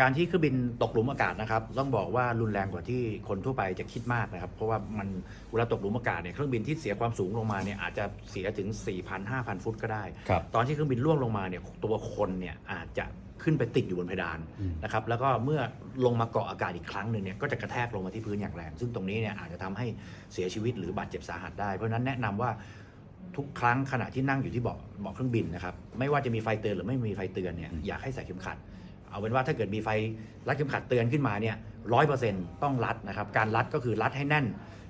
การที่เครื่องบินตกหลุมอากาศนะครับ ต้องบอกว่ารุนแรงกว่าที่คนทั่วไปจะคิดมากนะครับ เพราะว่ามันเวลาตกหลุมอากาศเนี่ยเครื่องบินที่เสียความสูงลงมาเนี่ยอาจจะเสียถึง 4,000 5,000 ฟุตก็ได้ครับตอนที่เครื่องบินล่วงลงมาเนี่ยตัวคนเนี่ยอาจจะขึ้นไปติดอยู่บนเพดานอืมนะครับแล้วก็เมื่อลงมาเกาะอากาศอีกครั้งหนึ่งเนี่ยก็จะกระแทกลงมาที่พื้นอย่างแรง ซึ่งตรงนี้เนี่ยอาจจะทำให้เสียชีวิตหรือบาดเจ็บสาหัสได้ เพราะฉะนั้นแนะนำว่าทุกครั้งขณะที่นั่งอยู่ที่เบาะเบาะเครื่องบินนะครับไม่ว่าจะมีไฟเตือนหรือไม่มีไฟเตือนเนี่ยอยากให้ใส่เข็มขัด เอาเป็นว่าถ้าเกิดมีไฟรัดเข็มขัดเตือนขึ้นมาเนี่ยร้อยเปอร์เซ็นต์ต้องรัดนะครับ การรัดก็คือรัดให้แน่น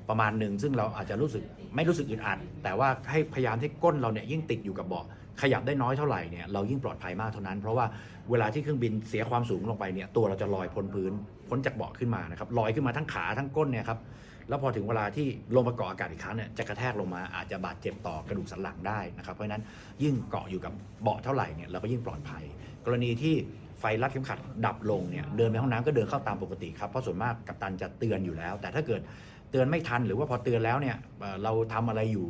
ประมาณหนึ่ง ซึ่งเราอาจจะรู้สึกไม่รู้สึกอึดอัด แต่ว่าให้พยายามให้ก้นเราเนี่ยยิ่งติดอยู่กับเบาะขยับได้น้อยเท่าไหร่เนี่ยเรายิ่งปลอดภัยมากเท่านั้น เพราะว่าเวลาที่เครื่องบินเสียความสูงลงไปเนี่ยตัวเราจะลอยพ้นพื้นพ้นจากเบาะขึ้นมานะครับลอยขึ้นมาทั้งขาทั้งก้นเนี่ยครับแล้วพอถึงเวลาที่ลงมาเกาะอากาศอีกครั้งเนี่ยจะกระแทกลงมาอาจจะบาดเจ็บต่อกระดูกสันหลังได้นะครับเพราะฉะนั้นยิ่งเกาะอยู่กับเบาะเท่าไหร่เนี่ยเราก็ยิ่งปลอดภัย กรณีที่ ฟรัดเข็มขัดดับลงเนี่ยเดินไปห้องน้ำก็เดินเข้าตามปกติครับเพราะส่วนมากกัปตันจะเตือนอยู่แล้ว แต่ถ้าเกิดเตือนไม่ทันหรือว่าพอเตือนแล้วเนี่ยเราทำอะไรอยู่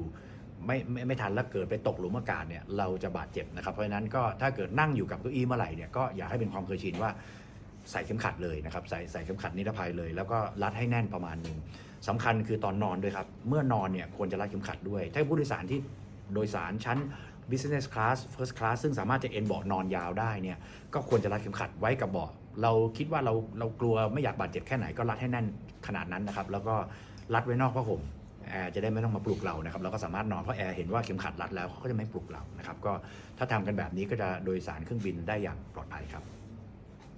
ไม่ไม่ไม่ทันแล้วเกิดไปตกหลุมอากาศเนี่ยเราจะบาดเจ็บนะครับเพราะฉะนั้นก็ถ้าเกิดนั่งอยู่กับเก้าอี้เมื่อไหร่เนี่ยก็อย่าให้เป็นความเคยชินว่าใส่เข็มขัดเลยนะครับใส่ใส่เข็มขัดนิรภัยเลย แล้วก็รัดให้แน่นประมาณหนึ่งสำคัญคือตอนนอนด้วยครับ เมื่อนอนเนี่ยควรจะรัดเข็มขัดด้วย ถ้าผู้โดยสารที่โดยสารชั้น business class first class ซึ่งสามารถจะเอนเบาะนอนยาวได้เนี่ยก็ควรจะรัดเข็มขัดไว้กับเบาะเราคิดว่าเราเรากลัวไม่อยากบาดเจ็บแค่ไหนก็รัดให้แน่นขนาดนั้นนะครับ แล้วก็รัดไว้นอกผ้าห่มแอร์จะได้ไม่ต้องมาปลุกเรานะครับเราก็สามารถนอนเพราะแอร์เห็นว่าเข็มขัดรัดแล้วเขาก็จะไม่ปลุกเรานะครับก็ถ้าทำกันแบบนี้ก็จะโดยสารเครื่องบินได้อย่างปลอดภัยครับ